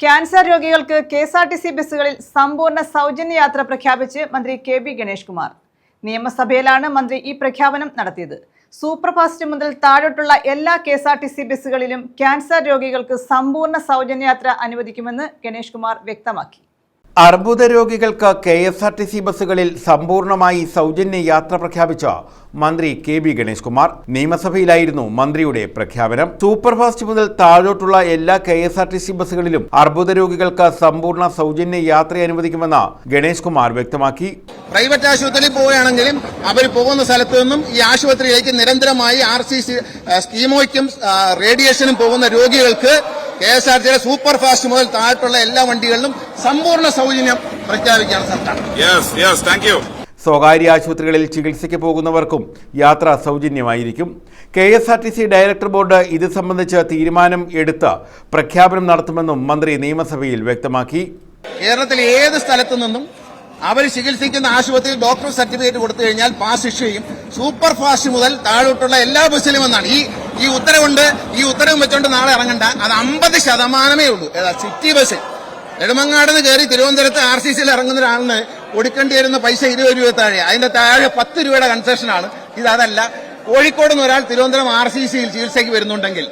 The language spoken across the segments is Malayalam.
ക്യാൻസർ രോഗികൾക്ക് K S R T C ബസ്സുകളിൽ സമ്പൂർണ സൗജന്യ യാത്ര പ്രഖ്യാപിച്ച് മന്ത്രി കെ ബി ഗണേഷ് കുമാർ നിയമസഭയിലാണ് മന്ത്രി ഈ പ്രഖ്യാപനം നടത്തിയത്. സൂപ്പർഫാസ്റ്റ് മുതൽ താഴോട്ടുള്ള എല്ലാ K S R T C ബസ്സുകളിലും cancer രോഗികൾക്ക് സമ്പൂർണ സൗജന്യ യാത്ര അനുവദിക്കുമെന്ന് ഗണേഷ് കുമാർ വ്യക്തമാക്കി. അർബുദ രോഗികൾക്ക് K S R T C ബസ്സുകളിൽ സമ്പൂർണമായി സൗജന്യ യാത്ര പ്രഖ്യാപിച്ച മന്ത്രി കെ ബി ഗണേഷ് കുമാർ നിയമസഭയിലായിരുന്നു മന്ത്രിയുടെ പ്രഖ്യാപനം. സൂപ്പർഫാസ്റ്റ് മുതൽ താഴോട്ടുള്ള എല്ലാ K S R T C ബസ്സുകളിലും അർബുദ രോഗികൾക്ക് സമ്പൂർണ സൗജന്യ യാത്ര അനുവദിക്കുമെന്ന് ഗണേഷ് കുമാർ വ്യക്തമാക്കി. പ്രൈവറ്റ് ആശുപത്രിയിൽ പോവുകയാണെങ്കിലും അവർ പോകുന്ന സ്ഥലത്ത് നിന്നും ഈ ആശുപത്രിയിലേക്ക് നിരന്തരമായി ആർ സി സ്കീമോയ്ക്കും റേഡിയേഷനും പോകുന്ന രോഗികൾക്ക് കെ എസ് ആർ ടിയുടെ സൂപ്പർ ഫാസ്റ്റ് മുതൽ താഴെയുള്ള എല്ലാ വണ്ടികളിലും സമ്പൂർണ സൗജന്യം പ്രഖ്യാപിക്കുകയാണ് സർക്കാർ. Yes, yes, thank you. സ്വകാര്യ ആശുപത്രികളിൽ ചികിത്സയ്ക്ക് പോകുന്നവർക്കും യാത്ര സൗജന്യമായിരിക്കും. K S R T C director board ഇത് സംബന്ധിച്ച് തീരുമാനം എടുത്ത് പ്രഖ്യാപനം നടത്തുമെന്നും മന്ത്രി നിയമസഭയിൽ വ്യക്തമാക്കി. കേരളത്തിലെ ഏത് സ്ഥലത്തു നിന്നും അവർ ചികിത്സിക്കുന്ന ആശുപത്രിയിൽ ഡോക്ടർ സർട്ടിഫിക്കറ്റ് കൊടുത്തു കഴിഞ്ഞാൽ പാസ് ഇഷ്യൂ ചെയ്യും സൂപ്പർ ഫാസ്റ്റ് മുതൽ താഴോട്ടുള്ള എല്ലാ ബസ്സിലും എന്നാണ്. ഈ ഈ ഉത്തരവുണ്ട് ഈ ഉത്തരവും വെച്ചോണ്ട് നാളെ ഇറങ്ങണ്ട. അത് അമ്പത് ശതമാനമേ ഉള്ളൂ. ഏതാ സിറ്റി ബസ് നെടുമങ്ങാട് നിന്ന് കയറി തിരുവനന്തപുരത്ത് ആർ സി സിയിൽ ഇറങ്ങുന്ന ഒരാളിന് കൊടുക്കേണ്ടി വരുന്ന പൈസ ഇരുപത് രൂപ താഴെ. അതിന്റെ താഴെ പത്ത് രൂപയുടെ കൺസെഷനാണ് അതല്ല കോഴിക്കോട് നിന്ന് ഒരാൾ തിരുവനന്തപുരം ആർ സി സിയിൽ ചികിത്സയ്ക്ക് വരുന്നുണ്ടെങ്കിൽ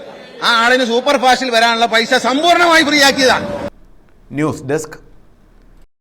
ആ ആളിന് സൂപ്പർ ഫാസ്റ്റിൽ വരാനുള്ള പൈസ സമ്പൂർണമായി ഫ്രീ ആക്കിയതാണ് ന്യൂസ് ഡെസ്ക്